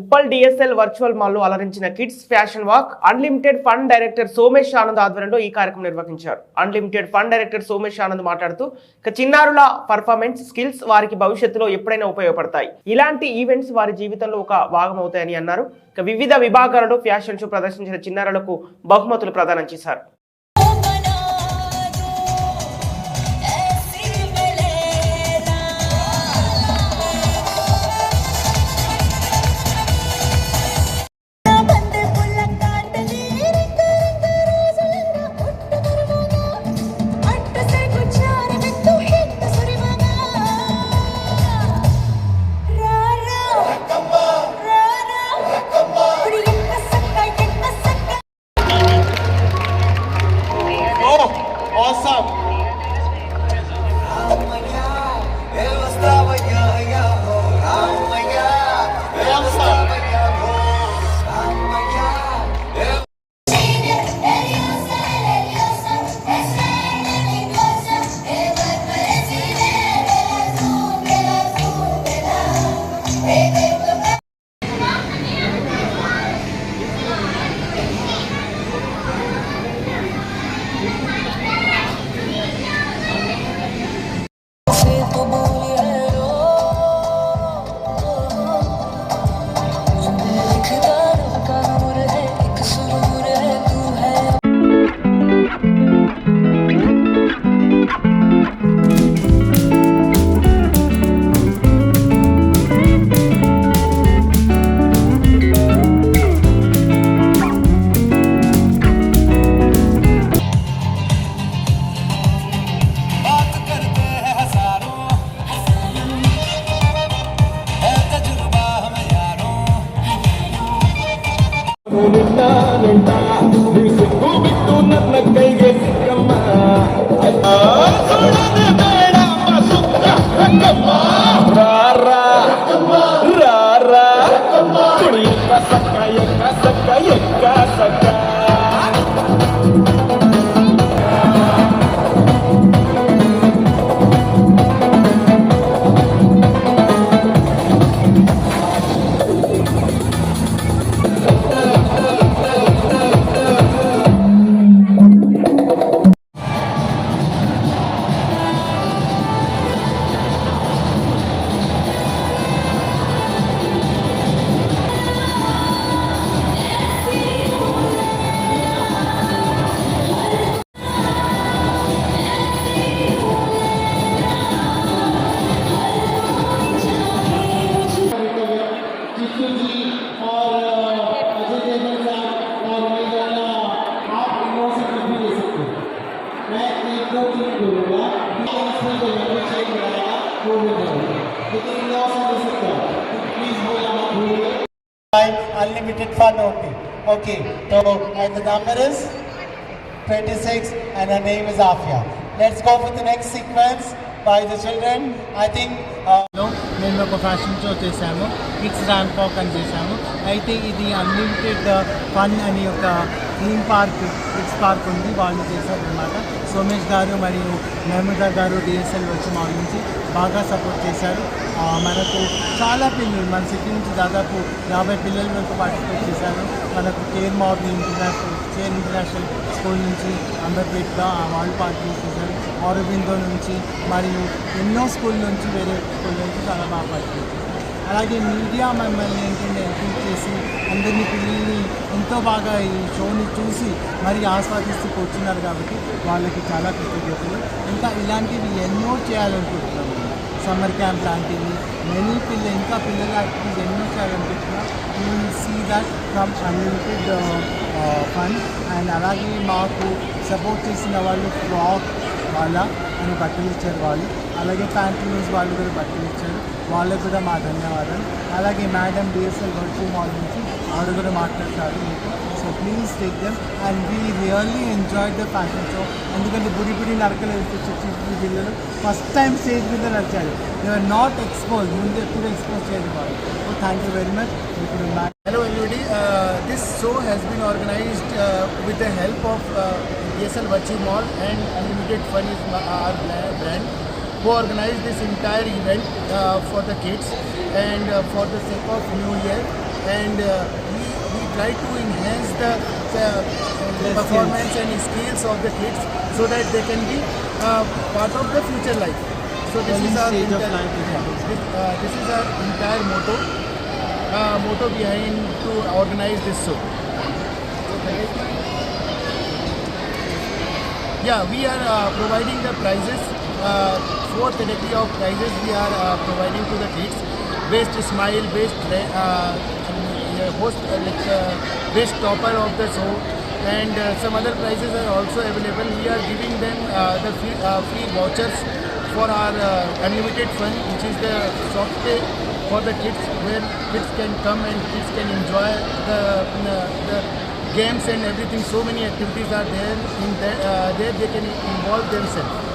Uppal DSL virtual మాల్లో అలరించిన kids fashion walk unlimited fund director Somesh Anand ఆధ్వర్యంలో ఈ కార్యక్రమం నిర్వహించారు. Unlimited fund director Somesh Anand మాట్లాడుతూ చిన్నారుల పర్ఫార్మెన్స్ స్కిల్స్ వారికి భవిష్యత్తులో ఎప్పుడైనా ఉపయోగపడతాయి. ఇలాంటి ఈవెంట్స్ వారి జీవితంలో ఒక భాగం అవుతాయని అన్నారు. వివిధ విభాగాలలో ఫ్యాషన్ షో ప్రదర్శించిన చిన్నారులకు బహుమతులు ప్రదానం చేశారు. நின்றான் என்றான் unlimited fun only. Okay, so and the number is 26 and her name is Afia. Let's go for the next sequence by the children. I think uh, మేము ఒక ఫ్యాషన్ షో చేశాము కిడ్స్ ర్యాంప్ వాక్ అని చేశాము అయితే ఇది unlimited fun అని ఒక theme park kids park ఉంది వాళ్ళు చేశారు అనమాట సోమేష్ గారు మరియు మహమూదా గారు డిఎస్ఎల్ వచ్చి మా నుంచి బాగా సపోర్ట్ చేశారు. మనకు చాలా పిల్లలు మన సిటీ నుంచి దాదాపు యాభై పిల్లల వరకు పార్టిసిపేట్ చేశారు. మనకు కేర్ మౌర్ని ఇంటర్నేషనల్ కేర్ ఇంటర్నేషనల్ స్కూల్ నుంచి అంబర్పేట్గా వాళ్ళు పార్టిసిపేట్ చేశారు. ఆరోబిందో నుంచి మరియు ఎన్నో స్కూల్ నుంచి వేరే స్కూల్ నుంచి చాలా బాగా పార్టిసిపేట్ చేశారు. అలాగే మీడియా మమ్మల్ని ఏంటంటే ఎంకరేజ్ చేసి ఎంతో బాగా ఈ షోని చూసి మరి ఆస్వాదిస్తూ కూర్చున్నారు కాబట్టి వాళ్ళకి చాలా కృతజ్ఞతలు. ఇంకా ఇలాంటివి ఎన్నో చేయాలనుకుంటున్నాము సమ్మర్ క్యాంప్ లాంటివి మెనీ పిల్ల ఇంకా పిల్లల యాక్టివిటీస్ ఎన్నో చేయాలనుకుంటున్నాం. You see that from unlimited fund and అలాగే మాకు సపోర్ట్ చేసిన వాళ్ళు ఫ్రాక్ వాళ్ళ అని బట్టలు ఇచ్చారు వాళ్ళు. అలాగే ప్యాంటీన్స్ వాళ్ళు కూడా బట్టలు ఇచ్చారు. వాళ్ళకు కూడా మా ధన్యవాదాలు. అలాగే మేడం డిఎస్ఎల్ వర్చు మాల్ నుంచి ఆవిడ కూడా మాట్లాడతారు మీకు. So please take them and we really enjoy the fashion show ఎందుకంటే బుడి బుడి నరకలు చిత్తూరు జిల్లాలో ఫస్ట్ టైం స్టేజ్ మీద నడిచారు. దే నాట్ ఎక్స్పోజ్ ముందు ఎప్పుడు ఎక్స్పోజ్ చేయడం వాళ్ళు. So thank you very much ఇప్పుడు hello Hello this show has been organized uh, with the help of uh, DSL Mall and Unlimited Fun is our brand who organized this entire event uh, for the kids and uh, for the sake of New Year. and uh, we, we try to enhance the, the performance and skills of the kids so that they can be uh, part of the future life. So this is our entire- yeah, this, uh, this is our entire motto uh, motto behind to organize this show. Yeah, we are uh, providing the prizes. Uh, four category of prizes we are uh, providing to the kids. Best smile, best uh, host, uh, like uh, best topper of the show, and uh, some other prizes are also available. We are giving them uh, the free, uh, free vouchers for our uh, unlimited fun, which is the soft for the kids, where kids can come and kids can enjoy the the, the games and everything. So many activities are there. In that, uh, there they can involve themselves.